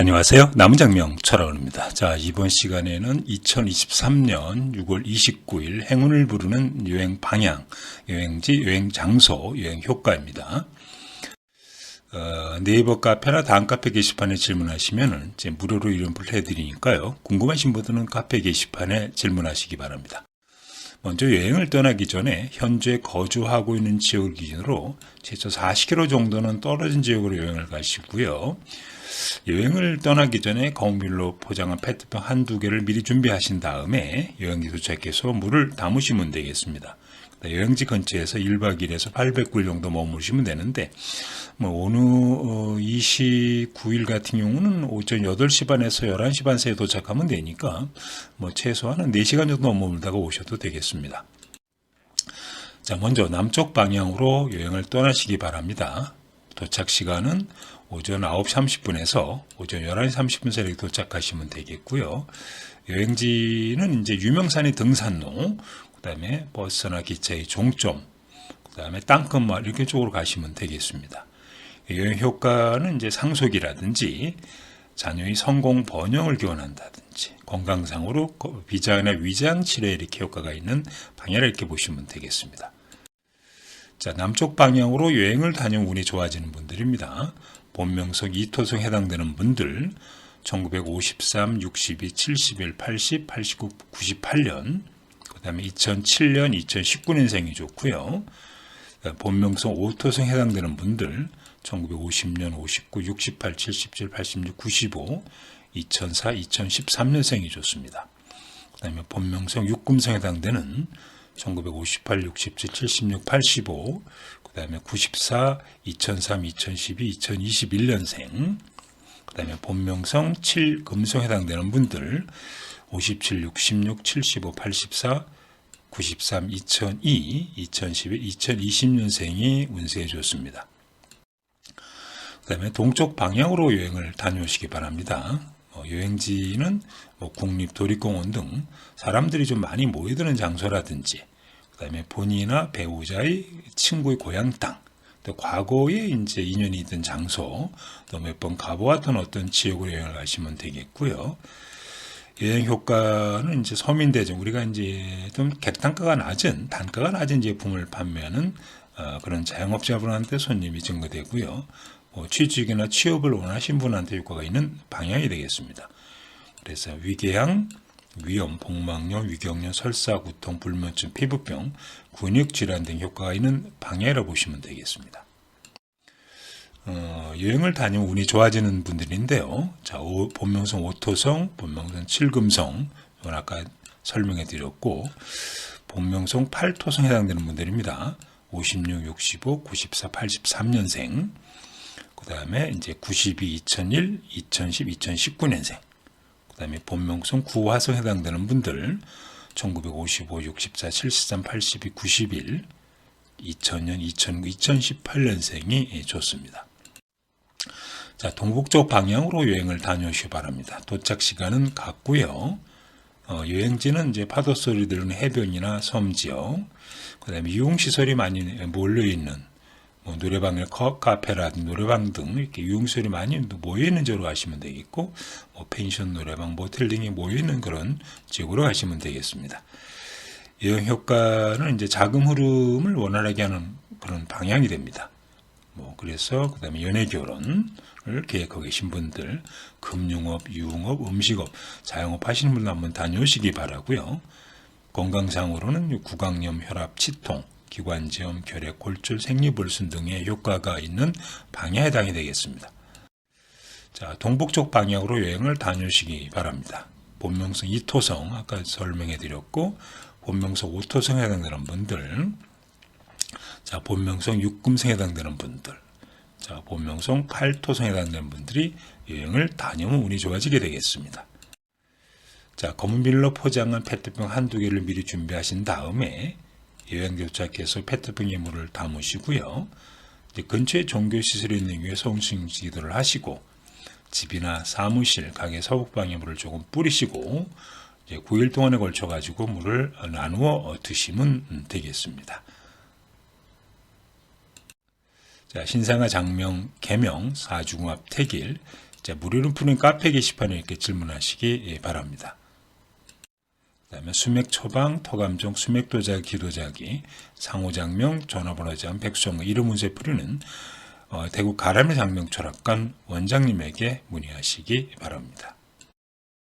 안녕하세요. 남은장명 철학원입니다. 자, 이번 시간에는 2023년 6월 29일 행운을 부르는 여행 방향, 여행지, 여행 장소, 여행 효과입니다. 어, 네이버 카페나 다음 카페 게시판에 질문하시면은 이제 무료로 이름을 해드리니까요. 궁금하신 분들은 카페 게시판에 질문하시기 바랍니다. 먼저 여행을 떠나기 전에 현재 거주하고 있는 지역을 기준으로 최소 40km 정도는 떨어진 지역으로 여행을 가시고요. 여행을 떠나기 전에 거울로 포장한 페트병 한두 개를 미리 준비하신 다음에 여행지 도착해서 물을 담으시면 되겠습니다. 여행지 근처에서 1박 2일에서 809일 정도 머무르시면 되는데, 뭐, 어느, 어, 29일 같은 경우는 오전 8시 반에서 11시 반 사이에 도착하면 되니까, 뭐, 최소한 한 4시간 정도 머물다가 오셔도 되겠습니다. 자, 먼저 남쪽 방향으로 여행을 떠나시기 바랍니다. 도착 시간은 오전 9시 30분에서 오전 11시 30분 사이에 도착하시면 되겠고요. 여행지는 이제 유명산의 등산로, 그 다음에 버스나 기차의 종점, 그 다음에 땅끝마을 이렇게 쪽으로 가시면 되겠습니다. 여행 효과는 이제 상속이라든지 자녀의 성공 번영을 기원한다든지 건강상으로 비자나 위장 치료에 이렇게 효과가 있는 방향을 이렇게 보시면 되겠습니다. 자, 남쪽 방향으로 여행을 다녀 운이 좋아지는 분들입니다. 본명석 이토성 해당되는 분들 1953, 62, 71, 80, 89, 98년 그 다음에 2007년, 2019년생이 좋고요. 본명성 오토성 해당되는 분들 1950년, 59, 68, 77, 86, 95, 2004, 2013년생이 좋습니다. 그 다음에 본명성 육금성 해당되는 1958, 67, 76, 85, 그 다음에 94, 2003, 2012, 2021년생, 그 다음에 본명성 7, 금성 해당되는 분들, 57, 66, 75, 84, 93, 2002, 2011, 2020년생이 운세에 좋습니다. 그 다음에 동쪽 방향으로 여행을 다녀오시기 바랍니다. 어, 여행지는 뭐 국립 도립공원 등 사람들이 좀 많이 모여드는 장소라든지, 그 다음에 본인이나 배우자의 친구의 고향 땅, 또 과거에 이제 인연이 있던 장소, 또 몇 번 가보았던 어떤 지역으로 여행을 가시면 되겠고요. 여행 효과는 이제 서민 대중, 우리가 이제 좀 객단가가 낮은, 단가가 낮은 제품을 판매하는 어, 그런 자영업자분한테 손님이 증가되고요. 뭐 취직이나 취업을 원하신 분한테 효과가 있는 방향이 되겠습니다. 그래서 위궤양, 위염, 복막염, 위경련, 설사, 구통, 불면증, 피부병, 근육 질환 등 효과가 있는 방향이라고 보시면 되겠습니다. 어, 여행을 다니면 운이 좋아지는 분들인데요. 자, 오, 본명성 오토성, 본명성 칠금성, 이건 아까 설명해 드렸고, 본명성 팔토성 해당되는 분들입니다. 56, 65, 94, 83년생. 그 다음에 이제 92, 2001, 2010, 2019년생. 그 다음에 본명성 구화성 해당되는 분들 1955, 64, 73, 82, 91, 2000년, 2009, 2018년생이 좋습니다. 자, 동북쪽 방향으로 여행을 다녀오시기 바랍니다. 도착 시간은 같고요. 어, 여행지는 이제 파도 소리 들리는 해변이나 섬 지역, 그 다음에 유흥 시설이 많이 몰려 있는 뭐 노래방을 카페라든지 노래방 등 이렇게 유흥 시설이 많이 모여 있는 지역으로 가시면 되겠고 뭐 펜션, 노래방, 모텔 등이 모여 있는 그런 지역으로 가시면 되겠습니다. 여행 효과는 이제 자금 흐름을 원활하게 하는 그런 방향이 됩니다. 뭐 그래서 그다음에 연애 결혼을 계획하고 계신 분들, 금융업, 유흥업, 음식업, 자영업 하시는 분들 한번 다녀오시기 바라고요. 건강상으로는 구강염, 혈압, 치통, 기관지염, 결핵, 골절, 생리불순 등의 효과가 있는 방향에 해당이 되겠습니다. 자, 동북쪽 방향으로 여행을 다녀오시기 바랍니다. 본명성 이토성 아까 설명해 드렸고 본명성 오토성에 해당되는 분들 자, 본명성 육금성에 해당되는 분들 자, 본명성 팔토성에 해당되는 분들이 여행을 다녀오면 운이 좋아지게 되겠습니다. 자, 검은 빌로 포장한 페트병 한두 개를 미리 준비하신 다음에 여행 도착해서 페트병에 물을 담으시고요. 근처에 종교시설이 있는 위에 성신 기도를 하시고 집이나 사무실, 가게 서북방에 물을 조금 뿌리시고 9일 동안에 걸쳐 가지고 물을 나누어 드시면 되겠습니다. 자, 신상아 장명 개명 사중합 태길 자, 무료로 푸는 카페 게시판에 이렇게 질문하시기 예, 바랍니다. 그 다음에 수맥 처방, 토감종, 수맥 도자, 기도자기, 상호장명, 전화번호 제한, 백수정 이름 문제 풀이는 어, 대구 가람의 장명 철학관 원장님에게 문의하시기 바랍니다.